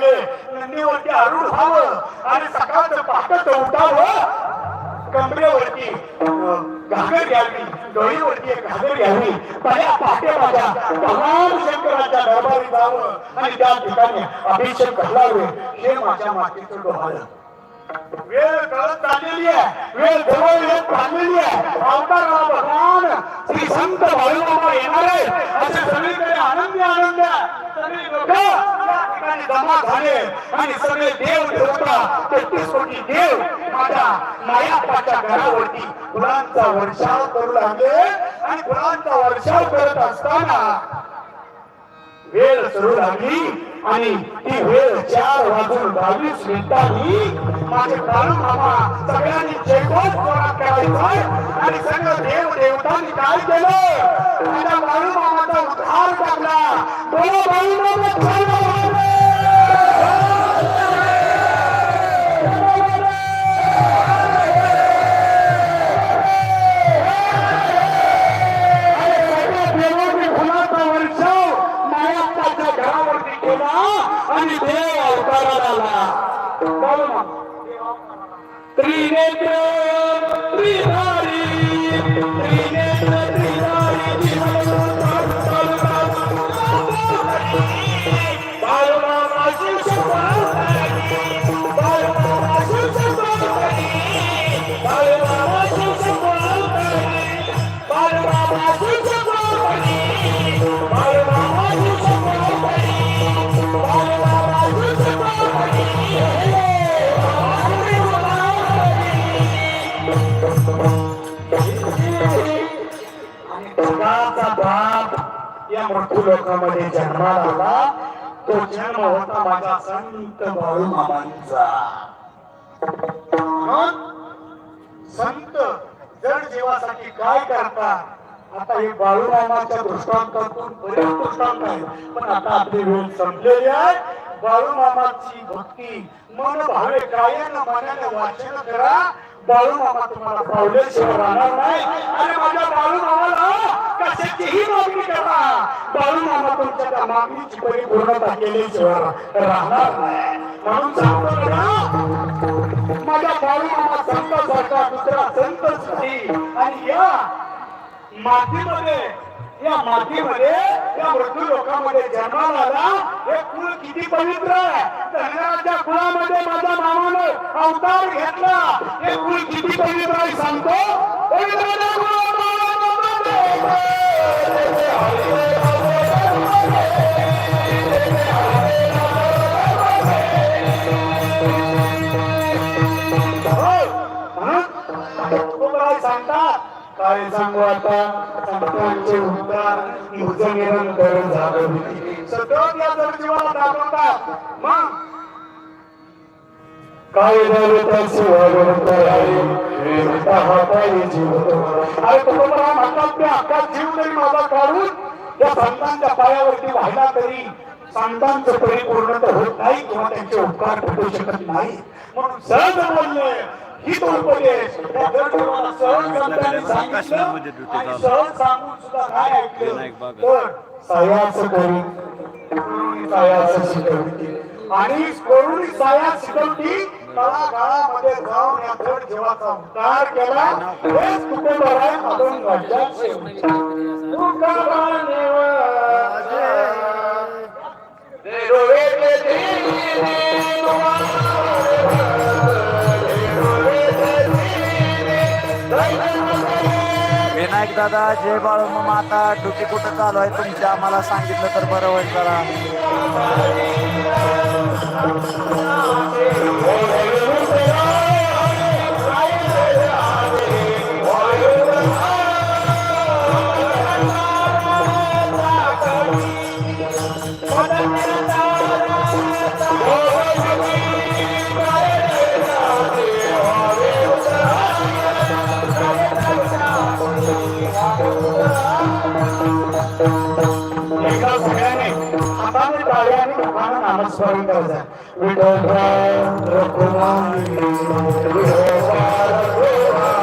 लागले. नंदीवरती अरुण व्हावं आणि सकाळचं पाकच उठावं. कमरेवरती घागर घ्यावी डोळीवरती एक घागर घ्यावी. पहिल्या पहाटे माझ्या भगवान शंकराच्या दरबारी जावं आणि त्या ठिकाणी अभिषेक घालावे हे माझ्या मातीचं डोहाळं. वेळ कळत चाललेली आहे. वेळ जवळ येत चाललेली आहे. अवताराला भगवान श्री संत बाळूमामा येणार आहे. असे सगळीकडे आनंदी आनंद आहे सगळे लोक या ठिकाणी जमा झाले आणि सगळे देव देवता तेहतीस कोटी देव माझ्या मायापाच्या घरावरती फुलांचा वर्षाव करू लागले. आणि फुलांचा वर्षाव करत असताना वेळ सुरू लागली आणि ती वेळ चार वाजून बावीस मिनिटांनी माझे बाळू मामा सगळ्यांनी जयघोष जोरात करायचा आणि सगळं देव देवतांनी काय केलं? माझ्या बाळू मामाचा उद्धार टाकला बोलो बाळू मामा बोलो ना. त्रिनेत्र त्रिधारी त्रिनेत्र आणि बाप या मृत्यू लोकांमध्ये जन्माला आला? तो जन्म होता माझ्या संत भाऊ मामांचा. संत जड जीवासाठी काय करतात? आता हे बाळू मामाच्या दृष्टांतातून बरेच दृष्टांत आहे पण आता आपली वेळ संपलेली आहे. बाळू मामाची भक्ती मन भावे गायन मनाने वाचन करा. बाळू मामा तुम्हाला पावल्याशिवाय राहणार नाही. आणि माझ्या बाळू मामाला कशाचीही मागणी करा. बाळू मामा तुमच्या त्या मागणीची परिपूर्णता केल्याशिवाय राहणार नाही. म्हणून सांगतो ना माझ्या बाळू मामा संतासारखा दुसरा संतच नाही. आणि या मातीमध्ये या मातीमध्ये या मृत्यू लोकांमध्ये जन्माला आला. हे कुल किती पवित्र आहे? धनगराच्या कुळामध्ये माझ्या मामानं अवतार घेतला. हे कुल किती पवित्र आहे सांगतो? पवित्र सांगू आता संतांचे उद्धार युज निरंतर झालं सतत या जगजीवाला दाखवतात मग काय झालं? तर शिवाय हाताने जीव अरे म्हणतात त्या जीव तरी माझा काढून त्या संतांच्या पायावरती वाहिला तरी संतांचं परिपूर्ण तर होत नाही किंवा त्यांचे उपकार भेटू शकत नाही. म्हणून सहज बोलले ही तो उपदेश. आणि करून सायाचं शिकवती आणि करून साया शिकवती तळागाळामध्ये जाऊन या थोड जीवाचा उद्धार केला. हेच आहे अजून राज्यात नाईक दादा जय बाळू मग आता ड्युटी कुठं चालू आहे तुमच्या? आम्हाला सांगितलं तर बरं होईल जरा. एका सगळ्याने हाताने टाळ्याने लोकांना नामस्मरण करायचं विठोबा रखुमाई विठोबा रखुमाई